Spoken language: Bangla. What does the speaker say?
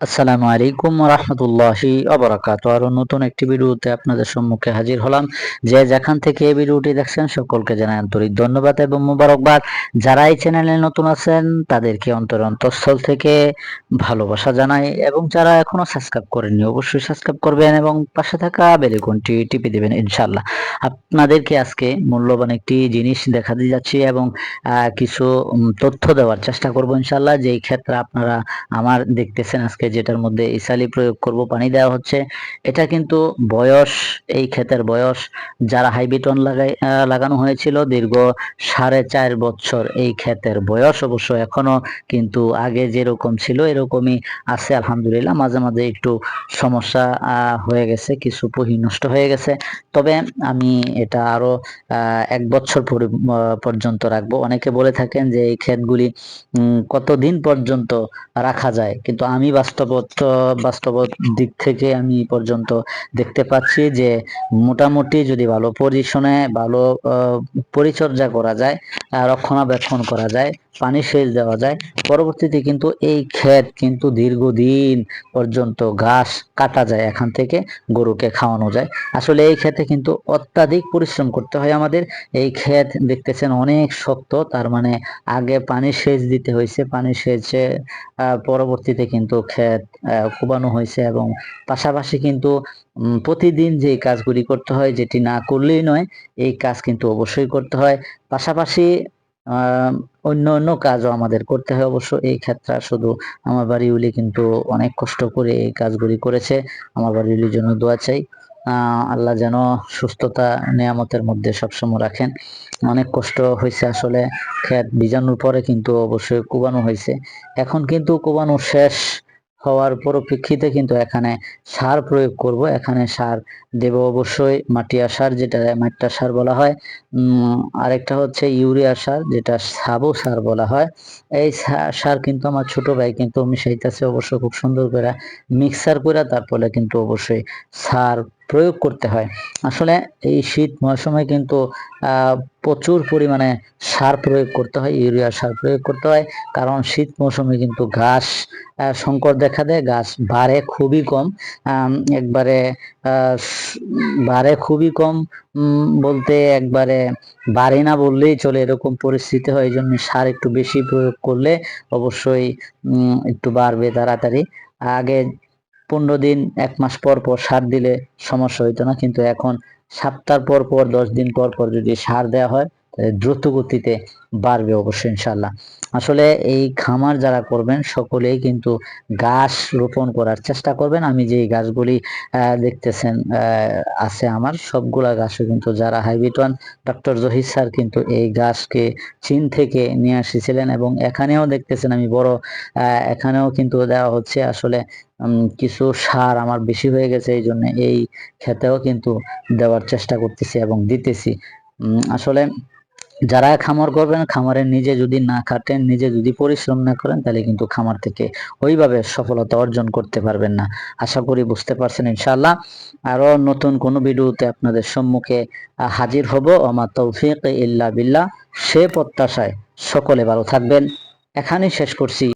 আসসালামু আলাইকুম রহমতুল্লাহি অবরাকাত আরও নতুন একটি ভিডিওতে আপনাদের সম্মুখে হাজির হলাম। যে যেখান থেকে এই ভিডিওটি দেখছেন, সকলকে জানাই আন্তরিক ধন্যবাদ এবং মুবারকবাদ। যারা এই চ্যানেলে নতুন আছেন, তাদেরকে অন্তর অন্তঃস্থল থেকে ভালোবাসা জানাই এবং যারা এখনও সাবস্ক্রাইব করেননি, অবশ্যই সাবস্ক্রাইব করবেন এবং পাশে থাকা বেলিকনটি টিপে দিবেন ইনশাল্লাহ আপনাদেরকে আজকে মূল্যবান একটি জিনিস দেখা দিয়ে যাচ্ছি এবং কিছু তথ্য দেওয়ার চেষ্টা করব ইনশাল্লাহ যেই ক্ষেত্রে আপনারা আমার দেখতেছেন আজকে যেটার মধ্যে ইসালি প্রয়োগ করব, পানি দেওয়া হচ্ছে। এটা কিন্তু বয়স, এই ক্ষেতের বয়স। যারা হাইবিটন লাগাই লাগানো হয়েছিল দীর্ঘ সাড়ে চার বছর এই ক্ষেতের বয়স অবশ্য এখনও, কিন্তু আগে যেরকম ছিল এরকমই আছে, আলহামদুলিল্লাহ। মাঝে মাঝে একটু সমস্যা হয়ে গেছে, কিছু পুহি নষ্ট হয়ে গেছে। তবে আমি এটা আরও এক বছর পর্যন্ত রাখব। অনেকে বলে থাকেন যে এই ক্ষেতগুলি কতদিন পর্যন্ত রাখা যায়? কিন্তু আমি বাস্তব বাস্তবত বাস্তব দিক থেকে আমি পর্যন্ত দেখতে পাচ্ছি যে মোটামুটি যদি ভালো পজিশনে ভালো পরিচর্যা করা যায় রক্ষণাবেক্ষণ করা যায় পানি সেচ দেওয়া যায়। পরবর্তীতে কিন্তু এই ক্ষেত কিন্তু দীর্ঘদিন পর্যন্ত ঘাস কাটা যায়, এখান থেকে গরুকে খাওয়ানো যায়। আসলে এই ক্ষেতে কিন্তু অত্যাধিক পরিশ্রম করতে হয় আমাদের। এই ক্ষেত দেখতেছেন অনেক শক্ত, তার মানে আগে পানি সেচ দিতে হয়েছে, পানি সেচে পরবর্তীতে কিন্তু ক্ষেত কোবানো হয়েছে এবং পাশাপাশি কিন্তু প্রতিদিন যে কাজগুলি করতে হয়, যেটি না করলেই নয়, এই কাজ কিন্তু অবশ্যই করতে হয়। পাশাপাশি অন্য অন্য কাজও আমাদের করতে হয়। অবশ্য এই ক্ষেত্রে শুধু আমার বাড়িগুলি কিন্তু অনেক কষ্ট করে এই কাজগুলি করেছে। আমার বাড়িগুলির জন্য দোয়া চাই। আল্লাহ যেন সুস্থতা, নিয়ামতের মধ্যে সবসময় রাখেন। অনেক কষ্ট হয়েছে আসলে। ক্ষেত বীজাণুর পরে কিন্তু অবশ্যই কোবানো হয়েছে। এখন কিন্তু কোবানো শেষ হওয়ার পরিপ্রেক্ষিতে কিন্তু এখানে সার প্রয়োগ করব। এখানে সার দেব অবশ্যই, মাটিয়া সার যেটা মাটিয়া সার বলা হয়। আরেকটা হচ্ছে ইউরিয়া সার, যেটা সাবো সার বলা হয়। এই সার কিন্তু আমার ছোট ভাই কিন্তু মিশাইতেছে অবশ্য খুব সুন্দর করে। মিক্সার করে তারপরে কিন্তু অবশ্যই সার প্রয়োগ করতে হয়। আসলে এই শীত মৌসুমে কিন্তু প্রচুর পরিমাণে সার প্রয়োগ করতে হয় ইউরিয়া সার প্রয়োগ করতে হয়। কারণ শীত মৌসুমে কিন্তু ঘাস সংকট দেখা দেয় গাছ বাড়ে খুবই কম। একবারে বাড়ে খুবই কম বলতে একবারে বাড়ে না বললেই চলে এরকম পরিস্থিতি হয়। এই জন্য সার একটু বেশি প্রয়োগ করলে অবশ্যই একটু বাড়বে তাড়াতাড়ি। আগে পনেরো দিন, এক মাস পর পর সার দিলে সমস্যা হইতো না। কিন্তু এখন সপ্তাহ পর পর, দশ দিন পর পর যদি সার দেওয়া হয় দ্রুত গতিতে বাড়বে অবশ্যই ইনশাল্লাহ আসলে এই খামার যারা করবেন, সকলেই কিন্তু গাছ রোপণ করার চেষ্টা করবেন। আমি যে গাছগুলি দেখতেছেন আছে আমার, সবগুলা গাছও কিন্তু যারা হাইবিটন ডক্টর জহির স্যার কিন্তু এই গাছকে চীন থেকে নিয়ে আসিছিলেন এবং এখানেও দেখতেছেন আমি বড় এখানেও কিন্তু দেওয়া হচ্ছে আসলে কিছু সার আমার বেশি হয়ে গেছে, এই জন্য এই খেতেও কিন্তু দেওয়ার চেষ্টা করতেছি এবং দিতেছি। আসলে যারা খামার করবেন, খামারে নিজে যদি না খাটেন, নিজে যদি পরিশ্রম না করেন, তাহলে কিন্তু খামার থেকে ওইভাবে সফলতা অর্জন করতে পারবেন না। আশা করি বুঝতে পারছেন ইনশাআল্লাহ। আরও নতুন কোন ভিডিওতে আপনাদের সম্মুখে হাজির হব। আমার তৌফিক ইল্লা বিল্লাহ। সে প্রত্যাশায় সকলে ভালো থাকবেন। এখানেই শেষ করছি।